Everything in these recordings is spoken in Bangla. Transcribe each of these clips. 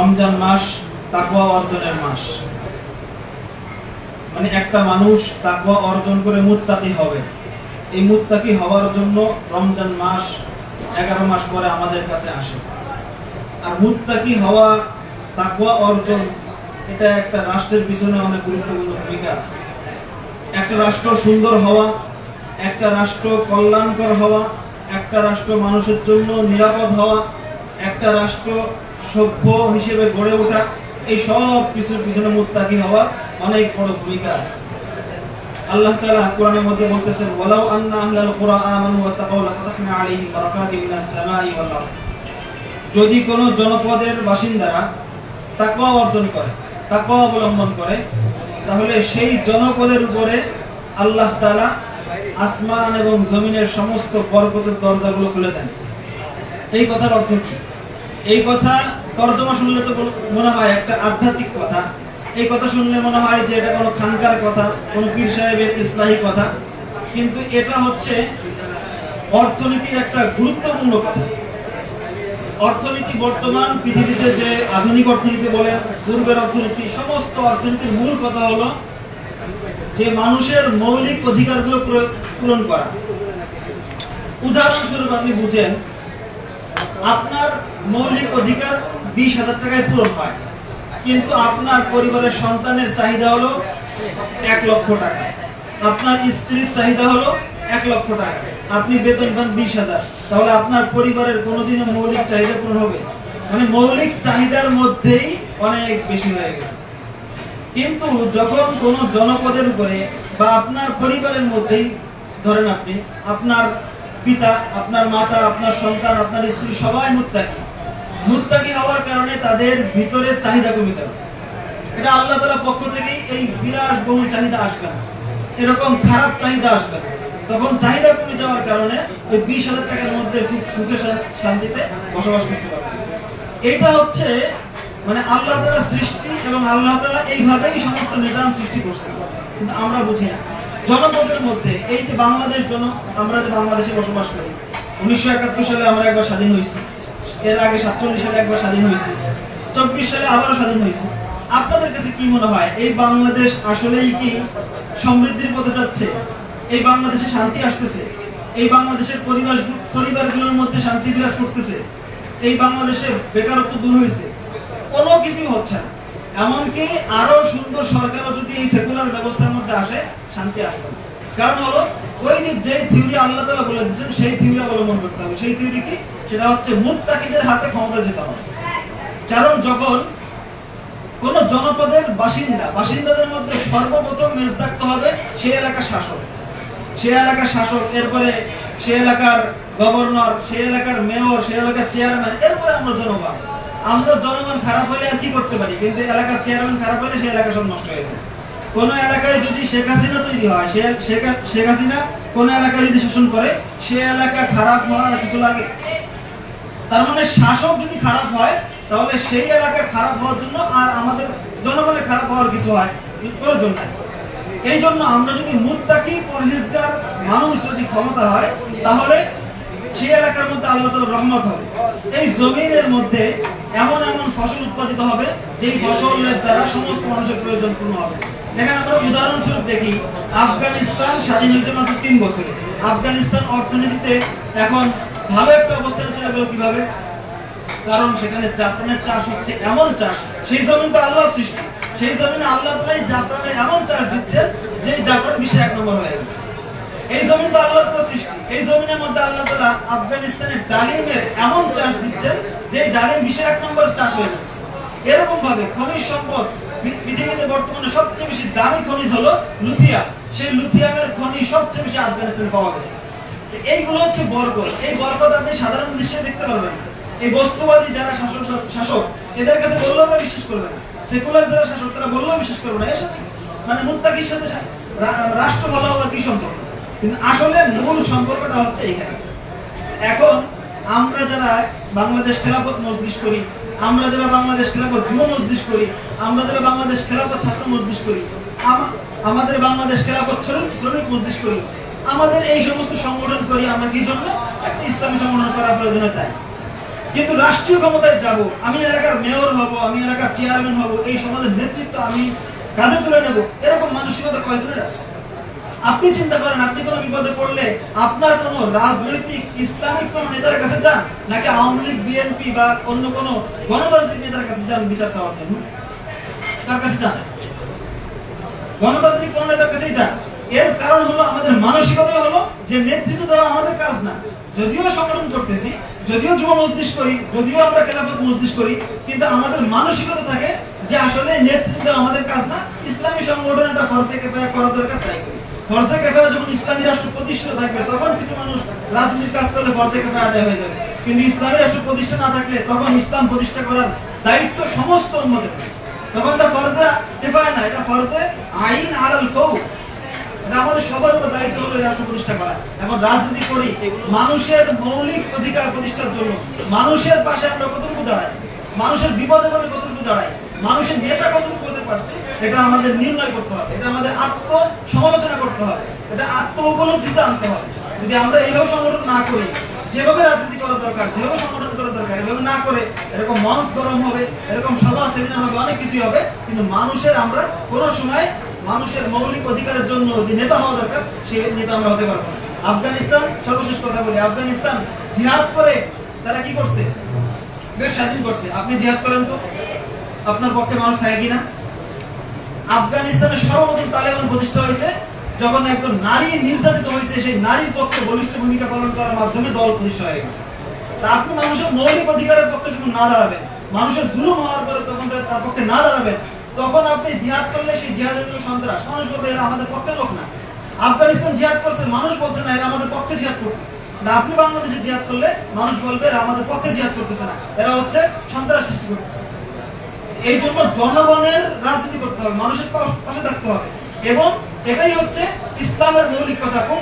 রমজান মাস তাকওয়া অর্জনের মাস। মানে একটা মানুষ তাকওয়া অর্জন করে মুত্তাকি হবে। এই মুত্তাকি হওয়ার জন্য রমজান মাস এগারো মাস পরে আমাদের কাছে আসে। আর মুত্তাকি হওয়া, তাকওয়া অর্জন, এটা একটা রাষ্ট্রের পিছনে অনেক গুরুত্বপূর্ণ ভূমিকা আছে। একটা রাষ্ট্র সুন্দর হওয়া, একটা রাষ্ট্র কল্যাণকর হওয়া, একটা রাষ্ট্র মানুষের জন্য নিরাপদ হওয়া, একটা রাষ্ট্র সভ্য হিসেবে গড়ে ওঠা এই সব কিছুর পিছনে মুত্তাকি হওয়া অনেক বড় ভূমিকা আছে। আল্লাহ তাআলা কোরআনের মধ্যে বলতেছেন, ওয়ালাউ আন্না আহলাল কুরআ আমানু ওয়া তাকাউ লাফাতাহনা আলাইহিম বারাকাতিন মিনাস সামাই ওয়াল আরদ। যদি কোনো জনপদের বাসিন্দারা তাকওয়া অর্জন করে, তাকওয়া অবলম্বন করে, তাহলে সেই জনপদের উপরে আল্লাহ তাআলা আসমান এবং জমিনের সমস্ত বরকতের দরজাগুলো খুলে দেন। এই কথার অর্থ কি? এই কথা তর্জমা শুনলে তো মনে হয় একটা আধ্যাত্মিক কথা। এই কথা শুনলে মনে হয় যে এটা কোনো খানকার কথা, কোনো পীর সাহেবের ইসলাহী কথা। কিন্তু এটা হচ্ছে অর্থনীতির একটা গুরুত্বপূর্ণ কথা। অর্থনীতি বর্তমান পৃথিবীতে যে আধুনিক অর্থনীতি বলে পূর্বের অর্থনীতি, সমস্ত অর্থনীতির মূল কথা হলো যে মানুষের মৌলিক অধিকারগুলো পুরো- পূরণ করা। উদাহরণস্বরূপ আপনি বুঝেন আপনার মৌলিক অধিকার বিশ হাজার টাকায় পূরণ হয়। কিন্তু আপনার পরিবারের সন্তানের চাহিদা হলো এক লক্ষ টাকা। আপনার স্ত্রীর চাহিদা হলো এক লক্ষ টাকা। আপনি বেতন পান বিশ হাজার। তাহলে আপনার পরিবারের কোনোদিনও মৌলিক চাহিদা পূরণ হবে মানে মৌলিক চাহিদার মধ্যেই অনেক বেশি হয়ে গেছে। কিন্তু যখন কোন জনপদের উপরে বা আপনার পরিবারের মধ্যেই, ধরেন আপনি, আপনার পিতা, আপনার মাতা, আপনার সন্তান, আপনার স্ত্রী, সবাই মুত্তাকি। মুত্তাকি হওয়ার কারণে তাদের ভিতরের চাহিদা কমে যাবে। এটা আল্লাহ তাআলার পক্ষ থেকেই এই বিলাস বহুল চাহিদা আসবে না। এরকম খারাপ চাহিদা আসবে না। তখন চাহিদা কমে যাওয়ার কারণে ওই বিশ হাজার টাকার মধ্যে খুব সুখে শান্তিতে বসবাস করতে পারবে। এটা হচ্ছে মানে আল্লাহ তালা সৃষ্টি এবং আল্লাহ তালা এইভাবেই সমস্ত নিজাম সৃষ্টি করছে কিন্তু আমরা বুঝি না। জনপদের মধ্যে, এই যে বাংলাদেশ জন, আমরা যে বাংলাদেশে বসবাস করি, উনিশশো একাত্তর সালে আমরা একবার স্বাধীন হয়েছি। এর আগে সাতচল্লিশ সালে একবার স্বাধীন হয়েছি। চব্বিশ সালে আবারও স্বাধীন হয়েছে। আপনাদের কাছে কি মনে হয়, এই বাংলাদেশ আসলেই কি সমৃদ্ধির পথে যাচ্ছে? এই বাংলাদেশে শান্তি আসতেছে? এই বাংলাদেশের পরিবেশ, পরিবারগুলোর মধ্যে শান্তি বিরাজ করতেছে? এই বাংলাদেশে বেকারত্ব দূর হয়েছে? কোনো কিছুই হচ্ছে না। এমনকি আরও সুন্দর সরকারও যদি এই সেকুলার ব্যবস্থার মধ্যে আসে, শান্তি আসবে না। কারণ হলো, ওই যে যে থিওরি আল্লাহ তাআলা বলে দিয়েছেন, সেই থিওরি অবলম্বন করতে হবে। সেই থিওরি কি? সেটা হচ্ছে মুত্তাকিদের হাতে ক্ষমতা যেতে হবে। কারণ যখন কোন জনপদের বাসিন্দা, বাসিন্দাদের মধ্যে সর্বপ্রথম মেজ থাকতে হবে সেই এলাকার শাসক। সেই এলাকার শাসক, এরপরে সেই এলাকার গভর্নর, সেই এলাকার মেয়র, সেই এলাকার চেয়ারম্যান, এরপরে আমরা জনগণ। আমরা জনগণ খারাপ হলে আর কি করতে পারি? কিন্তু এলাকার চেয়ারম্যান খারাপ হলে সেই এলাকা সব নষ্ট হয়ে যায়। কোন এলাকায় যদি শেখ হাসিনা তৈরি হয় শেখ- হাসিনা কোন এলাকায় যদি শাসন করে, সে এলাকা খারাপ হওয়ার কিছু লাগে? তার মানে শাসক যদি খারাপ হয়, তাহলে সেই এলাকা খারাপ হওয়ার জন্য আর আমাদের জনগণের খারাপ হওয়ার কিছু হয়, প্রয়োজন নাই। এই জন্য আমরা যদি পরহেজগার মানুষ যদি ক্ষমতা হয়, তাহলে সেই এলাকার মধ্যে আল্লাহ তাআলার রহমত হবে। এই জমিনের মধ্যে এমন এমন ফসল উৎপাদিত হবে, যেই ফসলের দ্বারা সমস্ত মানুষের প্রয়োজন পূর্ণ হবে। আমরা উদাহরণস্বরূপ দেখি, আফগানিস্তান স্বাধীন হয়েছে মাত্র তিন বছরে। আফগানিস্তান অর্থনীতিতে এখন ভালো একটা অবস্থানে চলে গেল কীভাবে? কারণ সেখানে জাফরানের চাষ হচ্ছে এমন চাষ, সেই জমিন তো আল্লাহর সৃষ্টি। সেই জমিনে আল্লাহ তাআলাই জাফরানের এমন চাষ দিচ্ছেন যে জাফরান বিশ্বে এক নম্বর হয়ে গেছে। এই জমিন তো আল্লাহ সৃষ্টি এই জমিনের মধ্যে আল্লাহ তাআলা আফগানিস্তানের ডালিমের এমন চাষ দিচ্ছেন যে ডালিম বিশ্বের এক নম্বর চাষ হয়ে যাচ্ছে। এরকম ভাবে খনিজ সম্পদ পৃথিবীতে বর্তমানে সবচেয়ে বেশি দামি খনিজ হলো লুথিয়াম। সেই লুথিয়ামের সবচেয়ে বেশি আফগানিস্তানে পাওয়া গেছে। এইগুলো হচ্ছে বরকত। এই বরকত আপনি সাধারণ দৃশ্যে দেখতে পারবেন এই বস্তুবাদী যারা শাসক শাসক, এদের কাছে বললেও আমরা বিশ্বাস করবে না। সেকুলার যারা শাসক, তারা বললেও বিশ্বাস করবে না। এর সাথে মানে মুত্তাকির সাথে রাষ্ট্র ভালো হওয়ার কি সম্পর্ক? কিন্তু আসলে মূল সম্পর্কটা হচ্ছে এইখানে। এখন আমরা যারা বাংলাদেশ খেলাফত মজলিস করি, আমরা যারা বাংলাদেশ খেলাফত যুব মজলিস করি, আমরা যারা বাংলাদেশ খেলাফত ছাত্র মজলিস করি আমাদের বাংলাদেশ খেলাফত শ্রমিক মজলিস করি, আমাদের এই সমস্ত সংগঠন করি আমরা কি জন্য? একটা ইসলামী সংগঠন করার প্রয়োজন তাই। কিন্তু রাষ্ট্রীয় ক্ষমতায় যাব, আমি এলাকার মেয়র হব, আমি এলাকার চেয়ারম্যান হব, এই সমাজের নেতৃত্ব আমি কাঁধে তুলে নেব, এরকম মানসিকতা কয়জনের আছে? আপনি চিন্তা করেন, আপনি কোনো বিপদে পড়লে আপনার কোন রাজনৈতিক, ইসলামিক কোন নেতার কাছে যান, নাকি আওয়ামী লীগ, বিএনপি বা অন্য কোন গণতান্ত্রিক নেতার কাছে যান বিচার চাওয়ার জন্য? তার কাছে যান? গণতান্ত্রিক কোন নেতার কাছেই যান। এর কারণ হলো আমাদের মানসিকতা হলো যে নেতৃত্ব দেওয়া আমাদের কাজ না। যদিও সংগঠন করতেছি, যদিও যুব মজলিস করি, যদিও আমরা খেলাফত মজলিস করি, কিন্তু আমাদের মানসিকতা থাকে যে আসলে নেতৃত্ব দেওয়া আমাদের কাজ না, ইসলামী সংগঠন একটা ফরজে করা দরকার, তাই করি। ফরজে কেফায়া যখন ইসলামী রাষ্ট্র প্রতিষ্ঠিত থাকবে, তখন কিছু মানুষ রাজনীতির কাজ করলে ফরজে কেফায়া আদায় হয়ে যাবে। কিন্তু ইসলামী রাষ্ট্র প্রতিষ্ঠা না থাকলে তখন ইসলাম প্রতিষ্ঠা করার দায়িত্ব সমস্ত উন্মতের তখন এটা ফরজে কেফায়া না, এটা ফরজে আইন আলাল ফৌ আমাদের সবার উপর দায়িত্ব হলো রাষ্ট্র প্রতিষ্ঠা করা। এখন রাজনীতি করি, মানুষের মৌলিক অধিকার প্রতিষ্ঠার জন্য মানুষের পাশে আমরা কতটুকু দাঁড়াই? মানুষের বিপদে পড়ে কতটুকু দাঁড়াই? মানুষের নেতা কতটুকু পারছে, এটা আমাদের নির্ণয় করতে হবে, এটা আমাদের আত্ম সমালোচনা করতে হবে, এটা আত্ম উপলব্ধিতে আনতে হবে। যদি আমরা এইভাবে সংগঠন না করি, যেভাবে রাজনীতি করা দরকার, যেভাবে সংগঠন করা দরকার, এভাবে না করে, এরকম মঞ্চ গরম হবে, এরকম সভা, সেমিনার হবে, অনেক কিছুই হবে, কিন্তু মানুষের আমরা কোনো সময় মানুষের মৌলিক অধিকারের জন্য যে নেতা হওয়া দরকার সেই নেতা আমরা হতে পারব আফগানিস্তান, সর্বশেষ কথা বলি, আফগানিস্তান জিহাদ করে তারা কি করছে? দেশ স্বাধীন করছে। আপনি জিহাদ করেন তো? আপনার পক্ষে মানুষ থাকে কিনা? আফগানিস্তানে সর্বপ্রথম তালেবান প্রতিষ্ঠা হয়েছে, যখন একজন নারী নির্যাতিত হয়েছে, সেই নারীর পক্ষে বলিষ্ঠ ভূমিকা পালন করার মাধ্যমে দল প্রতিষ্ঠা হয়ে গেছে। তা আপনি মানুষের মৌলিক অধিকারের পক্ষে যখন না দাঁড়াবেন, মানুষের জুলুম হওয়ার পরে তখন তারা পক্ষে না দাঁড়াবেন, তখন আপনি জিহাদ করলে সেই জিহাদের জন্য সন্ত্রাস। মানুষ বলবে, এরা আমাদের পক্ষের লোক না। আফগানিস্তান জিহাদ করছে, মানুষ বলছে, না, এরা আমাদের পক্ষে জিহাদ করতেছে। না আপনি বাংলাদেশে জিহাদ করলে মানুষ বলবে, এরা আমাদের পক্ষে জিহাদ করতেছে না। এরা হচ্ছে সন্ত্রাস সৃষ্টি করতেছে। এই জন্য জনগণের রাজনীতি করতে হবে, মানুষের পাশে থাকতে হবে। এবং এটাই হচ্ছে ইসলামের মৌলিক কথা। কোন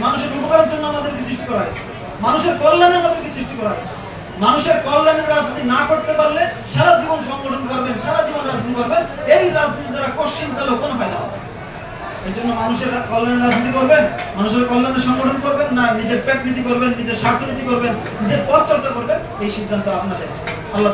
মানুষের উপকারের জন্য আমাদেরকে সৃষ্টি করা হয়েছে। মানুষের কল্যাণে আমাদেরকে সৃষ্টি করা হয়েছে। মানুষের কল্যাণের রাজনীতি না করতে পারলে সারা জীবন সংগঠন করবেন মানুষের কল্যাণের রাজনীতি করবেন, মানুষের কল্যাণের সংগঠন করবেন, না নিজের পেট নীতি করবেন, নিজের স্বার্থ নীতি করবেন, নিজের পথ চর্চা করবেন, এই সিদ্ধান্ত আপনাদের। আল্লাহ